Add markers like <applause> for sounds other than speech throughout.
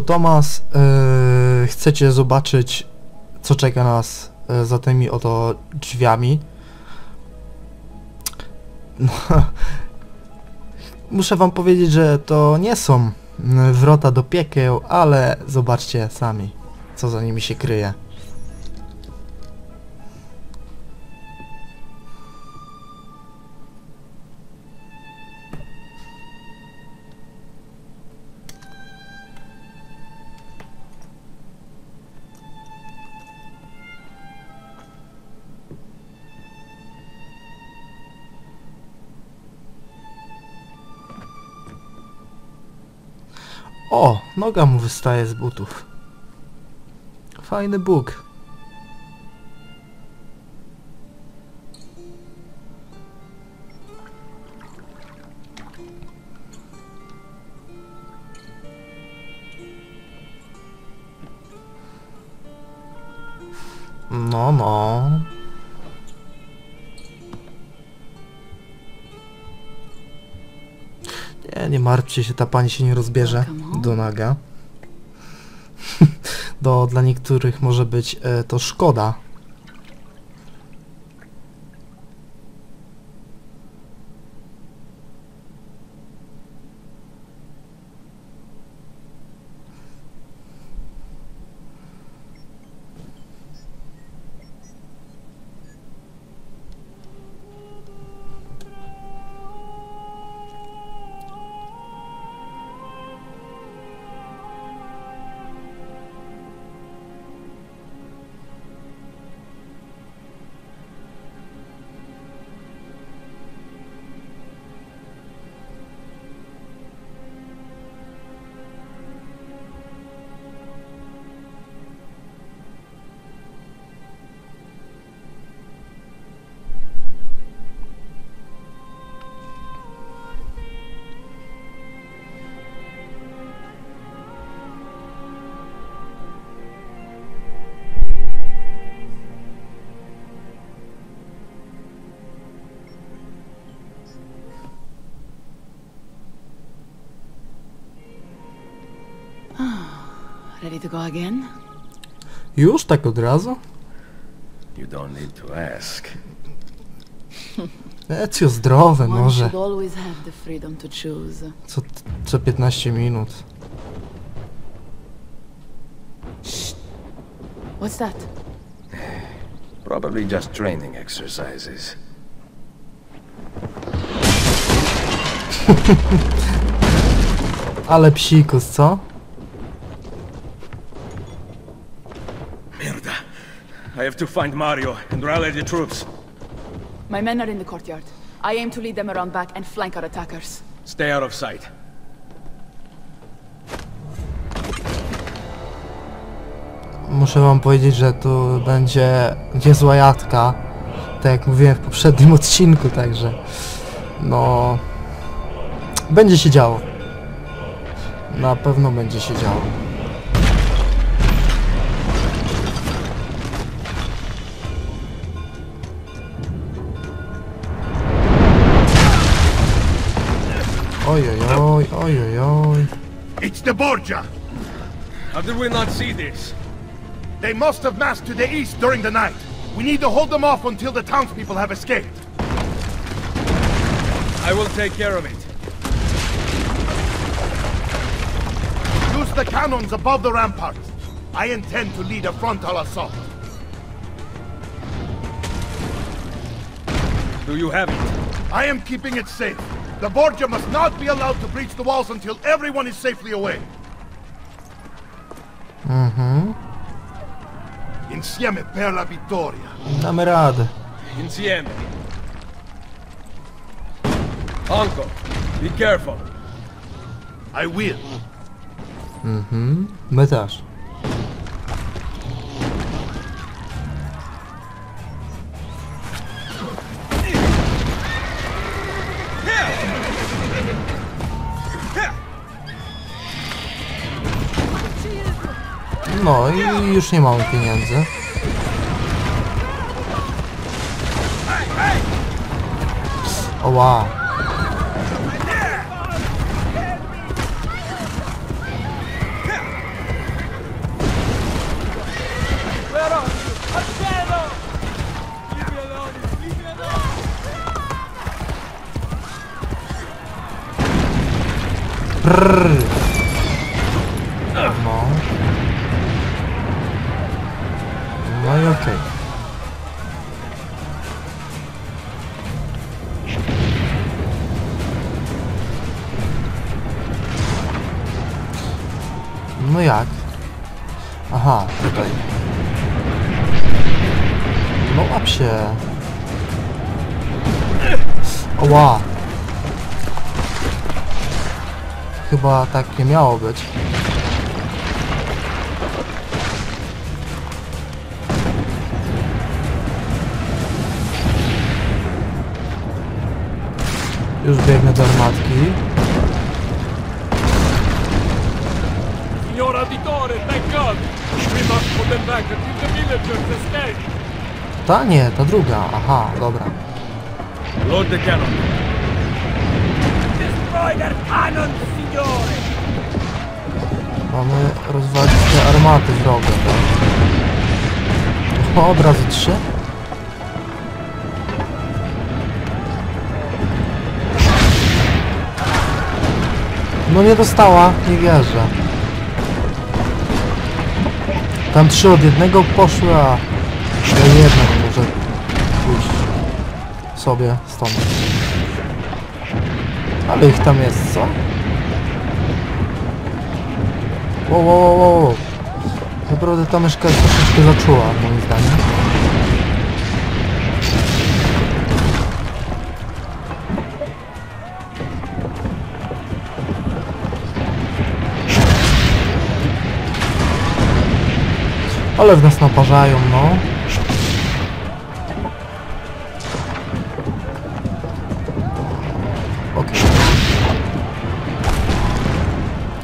Tomas, yy, chcecie zobaczyć, co czeka nas yy, za tymi oto drzwiami? No, <laughs> muszę wam powiedzieć, że to nie są wrota do piekieł, ale zobaczcie sami, co za nimi się kryje. O, noga mu wystaje z butów. Fajny Bóg. No, no. Nie, nie martwcie się, ta pani się nie rozbierze do naga. <laughs> Do, dla niektórych może być e, to szkoda. Ready to go again? Już tak od razu? You don't need to ask. <laughs> Ecio zdrowe może. should always have the freedom to choose. Co, co 15 minut. What's that? Probably just training exercises. <laughs> Ale psikus, co? I have to find Mario and rally the troops. My men are in the courtyard. I aim to lead them around back and flank our attackers. Stay out of sight. Muszę wam powiedzieć, że tu będzie niezła jadka. Tak jak mówiłem w poprzednim <laughs> odcinku, także... No... Będzie się działo. Na pewno będzie się działo. Oj, oj, oj, oj, oj, oj. It's the Borgia! How did we not see this? They must have massed to the east during the night. We need to hold them off until the townspeople have escaped. I will take care of it. Use the cannons above the ramparts. I intend to lead a frontal assault. Do you have it? I am keeping it safe. The Borgia must not be allowed to breach the walls until everyone is safely away. Mhm. Insieme per la vittoria. Damy radę. Insieme. Uncle, be careful. I will. Mhm. My też. No i już nie mamy pieniędzy. Oła. Prrr. Tak nie miało być. Już biegnę do armatki. Signor Auditore, thank God! We must put them back until the villagers escape! Ta nie, ta druga. Aha, dobra. Load the cannon. Destroy their cannons, signore! Mamy rozwalić te armaty wroga, tak? Od razu trzy. No nie dostała, nie wierzę. Tam trzy od jednego poszły, a jedna może pójść sobie stąd. Ale ich tam jest, co? Wow, wow, wow, wow. Naprawdę ta myszka jest troszeczkę zaczuła, moim zdaniem. Ale w nas naparzają, no.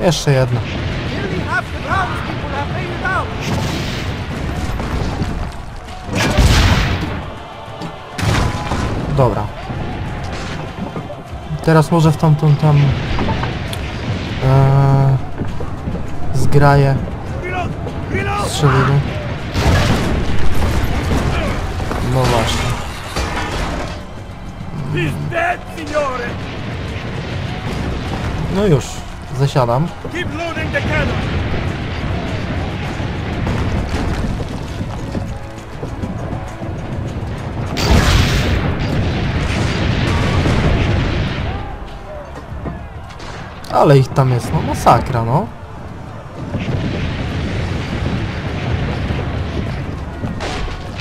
Jeszcze jedna. Dobra. Teraz może w tamtą tam e, zgraję strzelimy. No właśnie. No już, zasiadam. Keep loading the cannon! Ale ich tam jest, no masakra, no.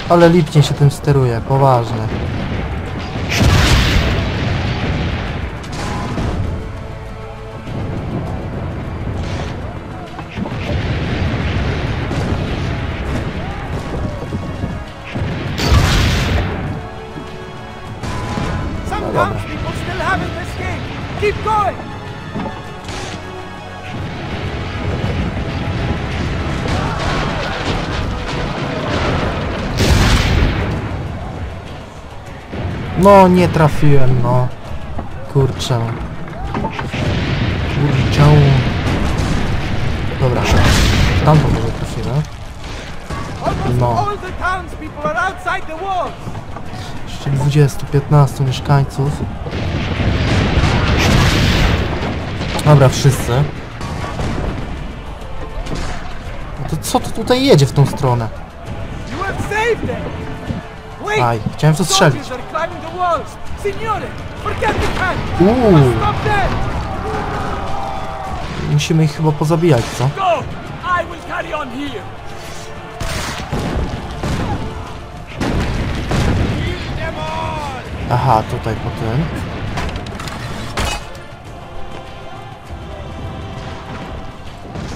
Ale lipnie się tym steruje, poważnie. No nie trafiłem, no. Kurczę. Kurczę. Dobra. Tamto może trafimy. No. Jeszcze 20-15 mieszkańców. Dobra, wszyscy. No to co to tutaj jedzie w tą stronę? Aj, chciałem to strzelić. Uuu, musimy ich chyba pozabijać, co? Aha, tutaj po tym.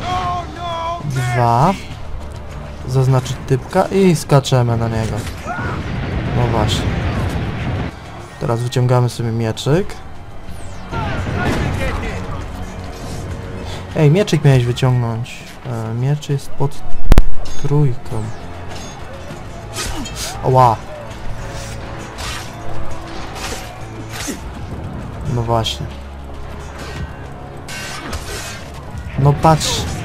No, no! Dwa. Zaznaczyć typka i skaczemy na niego. No właśnie. Teraz wyciągamy sobie mieczyk. Ej, mieczyk miałeś wyciągnąć. E, miecz jest pod trójką. Oła. No właśnie. No patrz.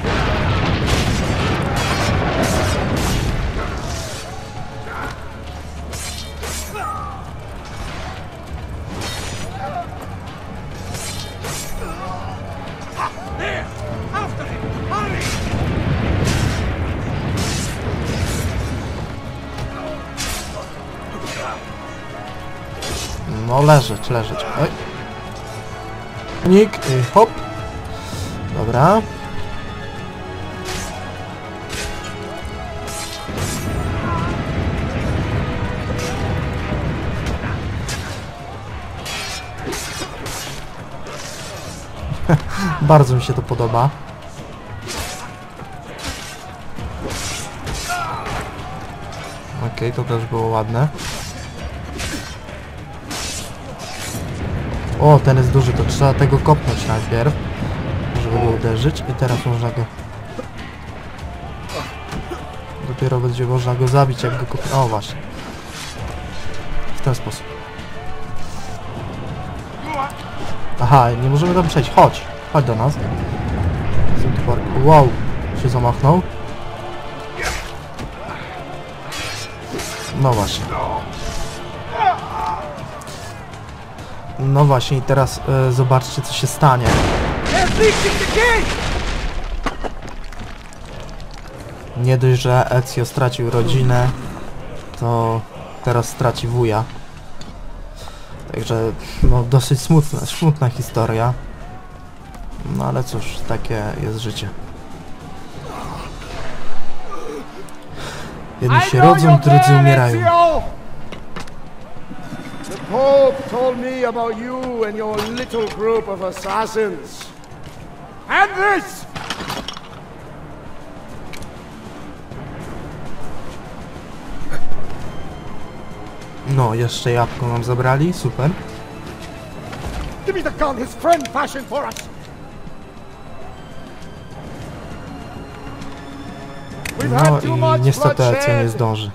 No leżeć, leżeć. Oj. Nik, y, hop. Dobra. <laughs> Bardzo mi się to podoba. Okej, to też było ładne. O, ten jest duży, to trzeba tego kopnąć najpierw, żeby go uderzyć i teraz można go... Dopiero będzie można go zabić, jak go kopnę. O, właśnie. W ten sposób. Aha, nie możemy tam przejść. Chodź, chodź do nas. Wow, się zamachnął. No właśnie. No właśnie i teraz e, zobaczcie co się stanie. Nie dość, że Ezio stracił rodzinę, to teraz straci wuja. Także no dosyć smutna, smutna historia. No ale cóż, takie jest życie. Jedni się rodzą, drudzy umierają. The Pope told me about you and your little group of assassins. And this! No, jeszcze jabłko nam zabrali, super. Give me the gun his friend fashioned for us! No i niestety Ezio nie zdąży.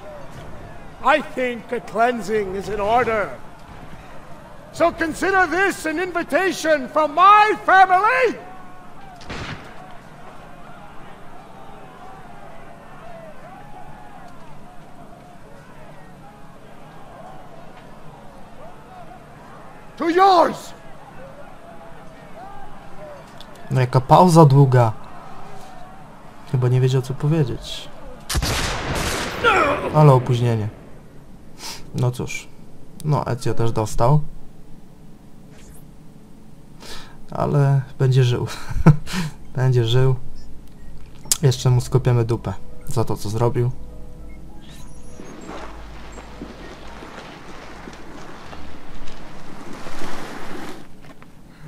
I think a cleansing is in order. So consider this an invitation from my family! To yours! No jaka pauza długa. Chyba nie wiedział co powiedzieć. Ale opóźnienie. No cóż. No Ezio też dostał. Ale będzie żył. <laughs> będzie żył. Jeszcze mu skopiemy dupę. Za to co zrobił.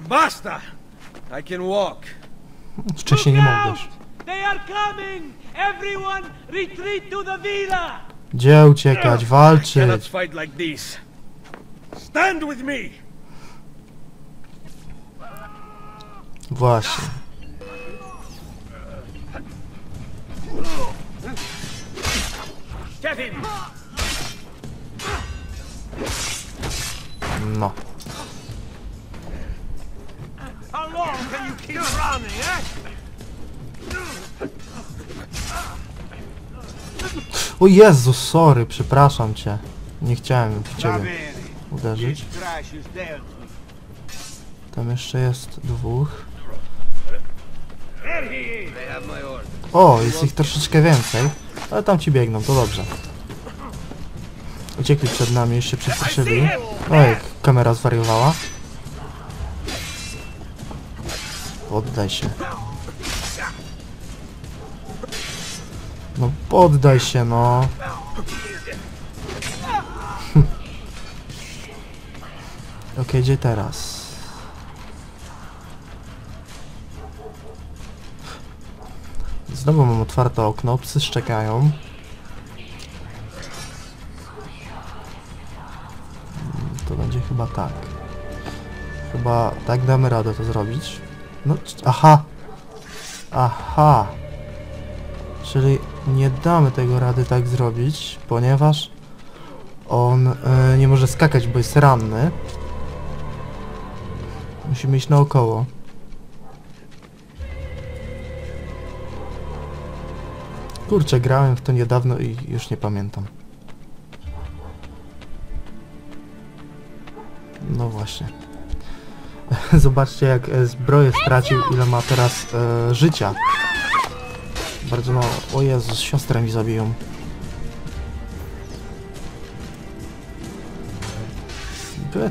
Basta! I can walk. Wcześniej nie mogłeś. They are coming! Everyone retreat to the villa! Gdzie uciekać? Cannot Walczyć. Stand with me! Właśnie. No. Eh? O Jezu, sorry, przepraszam cię. Nie chciałem w ciebie uderzyć. Tam jeszcze jest dwóch. O, jest ich troszeczkę więcej. Ale tam ci biegną, to dobrze. Uciekli przed nami, się przestraszyli. O, jak kamera zwariowała. Poddaj się. No poddaj się, no. <laughs> Okej, gdzie teraz? Znowu mam otwarte okno, psy szczekają. Mm, To będzie chyba tak. Chyba tak damy radę to zrobić. No, aha! Aha! Czyli nie damy tego rady tak zrobić, ponieważ on e, nie może skakać, bo jest ranny. Musimy iść naokoło. Kurczę, grałem w to niedawno i już nie pamiętam. No właśnie. <laughs> Zobaczcie jak e, zbroję stracił, ile ma teraz e, życia. Bardzo mało. O Jezus, siostrę mi zabiją.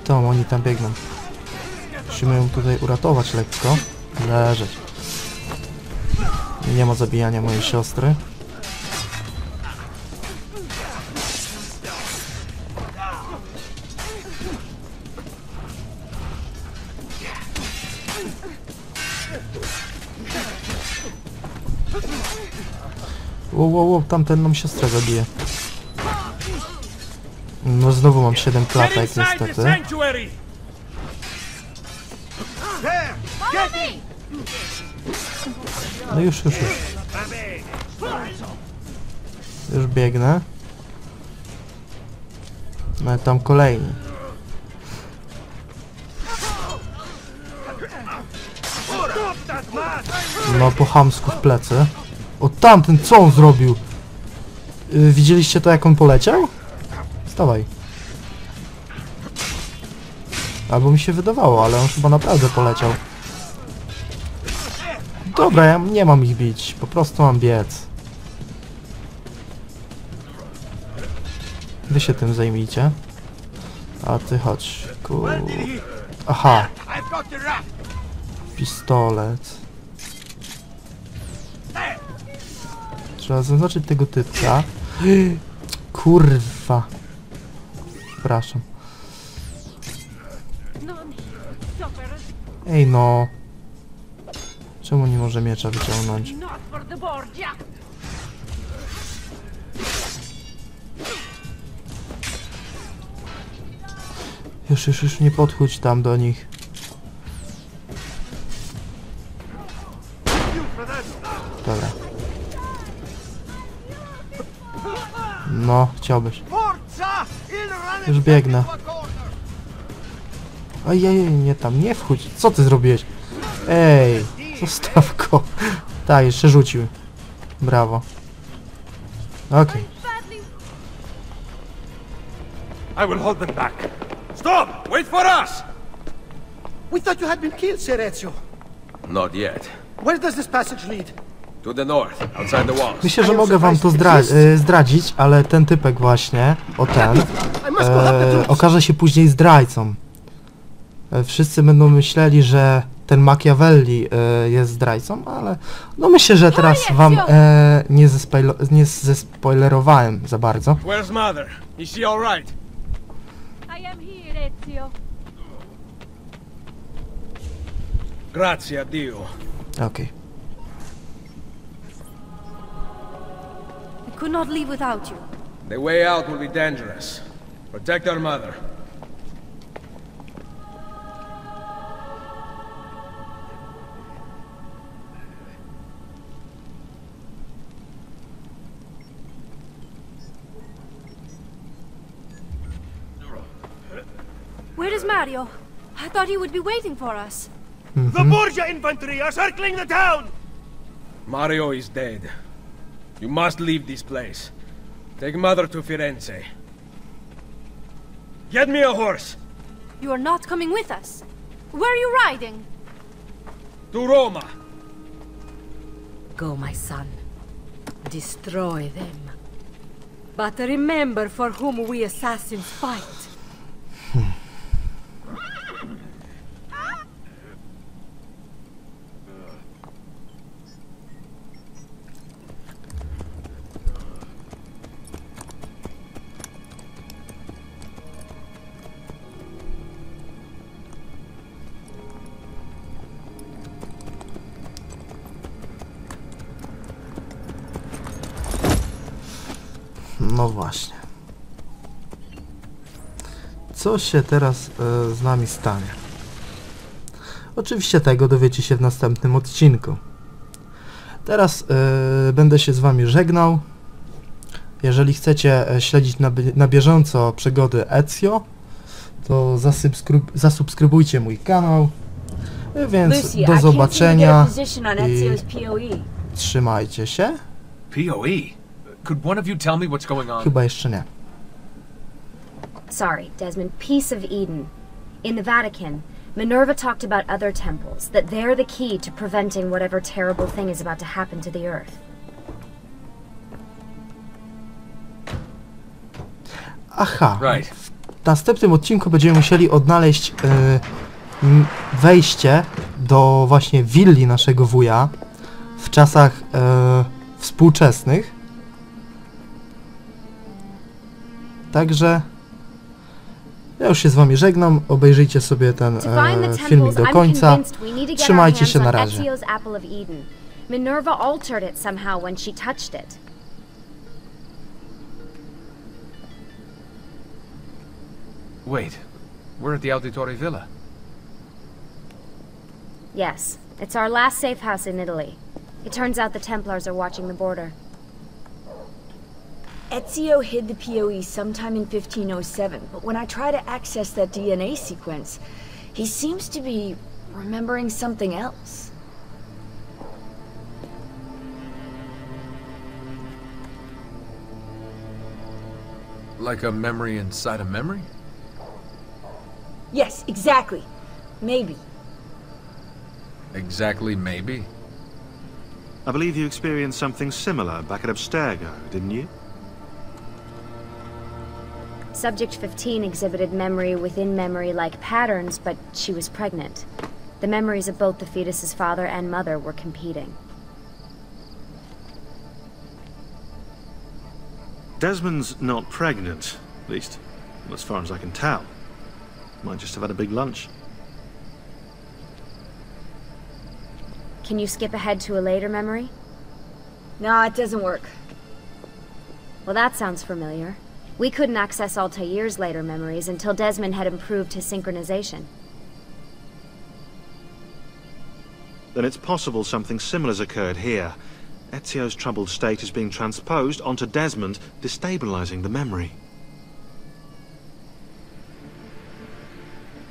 To oni tam biegną? Musimy ją tutaj uratować lekko. Leżeć. Nie ma zabijania mojej siostry. Wow, wow, wow, tamten nam siostrę zabije. No znowu mam 7 Get klatek niestety. No już, już, już. Już biegnę. No i tam kolejni. No po chamsku w plecy. O tamten co on zrobił? Yy, widzieliście to jak on poleciał? Stawaj. Albo mi się wydawało, ale on chyba naprawdę poleciał. Dobra, ja nie mam ich bić, po prostu mam biec. Wy się tym zajmijcie. A ty chodź. Ku... Aha, pistolet. Trzeba zaznaczyć tego typka. Kurwa. Przepraszam. Ej no. Czemu nie może miecza wyciągnąć? Już, już, już nie podchodź tam do nich. No, chciałbyś. Już biegnę. Ojej, nie tam, nie wchodź. Co ty zrobiłeś? Ej, zostaw go. Tak, jeszcze rzucił. Brawo. Okej. I will hold them back. Stop! Wait for us! We thought you had been killed, Sir Ezio. Not yet. Where does this passage lead? To the north, outside the walls. Myślę, że mogę wam to zdra y, zdradzić, ale ten typek właśnie, o ten, <laughs> e, okaże się później zdrajcą. E, Wszyscy będą myśleli, że ten Machiavelli e, jest zdrajcą, ale no myślę, że teraz wam e, nie, nie zespoilerowałem za bardzo. Where's mother? Is she alright? I am here, Ezio. Grazie Dio. Okej. We could not leave without you. The way out will be dangerous. Protect our mother. Where is Mario? I thought he would be waiting for us. The Borgia infantry are circling the town! Mario is dead. You must leave this place. Take mother to Firenze. Get me a horse! You are not coming with us. Where are you riding? To Roma! Go, my son. Destroy them. But remember for whom we assassins fight. <laughs> Co się teraz e, z nami stanie? Oczywiście tego dowiecie się w następnym odcinku. Teraz e, będę się z wami żegnał. Jeżeli chcecie e, śledzić na, na bieżąco przygody Ezio, to zasubskryb zasubskrybujcie mój kanał. E, Więc Lucy, do zobaczenia. i- POE. Trzymajcie się. POE? Could one of you tell me what's going on? Chyba jeszcze nie. Sorry, Desmond. Peace of Eden. In the Vatican, Minerva talked about other temples, that they're the key to preventing whatever terrible thing is about to happen to the Earth. Aha. Right. w następnym odcinku będziemy musieli odnaleźć m, wejście do właśnie willi naszego wuja w czasach e, współczesnych. Także ja już się z wami żegnam, obejrzyjcie sobie ten To find e, the filmik temples, do I'm końca. convinced we need to get our Trzymajcie hands się na on razie. Ezio's Apple of Eden. Minerva altered it somehow when she touched it. Wait, we're at the Auditore Villa. Yes, it's our last safe house in Italy. It turns out the Templars are watching the border. Ezio hid the PoE sometime in 1507, but when I try to access that DNA sequence, he seems to be remembering something else. Like a memory inside a memory? Yes, exactly. Maybe. Exactly, maybe. I believe you experienced something similar back at Abstergo, didn't you? Subject 15 exhibited memory within memory like patterns, but she was pregnant. The memories of both the fetus's father and mother were competing. Desmond's not pregnant, at least, as far as I can tell. Might just have had a big lunch. Can you skip ahead to a later memory? No, it doesn't work. Well, that sounds familiar. We couldn't access Altair's later memories until Desmond had improved his synchronization. Then it's possible something similar's occurred here. Ezio's troubled state is being transposed onto Desmond, destabilizing the memory.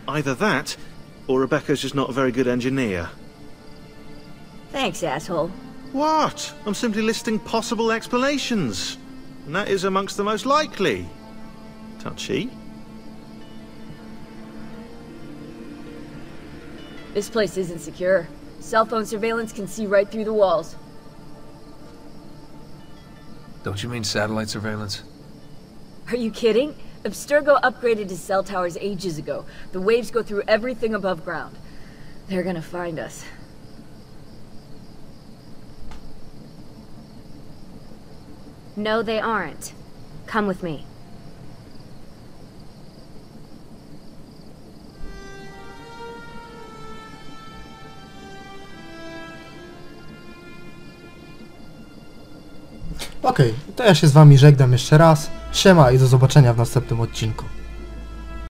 Either that, or Rebecca's just not a very good engineer. Thanks, asshole. What? I'm simply listing possible explanations. And that is amongst the most likely. Touchy. This place isn't secure. Cell phone surveillance can see right through the walls. Don't you mean satellite surveillance? Are you kidding? Abstergo upgraded his cell towers ages ago. The waves go through everything above ground. They're gonna find us. No, they aren't. Come with me. Okej, to ja się z wami żegnam jeszcze raz. Siema i do zobaczenia w następnym odcinku.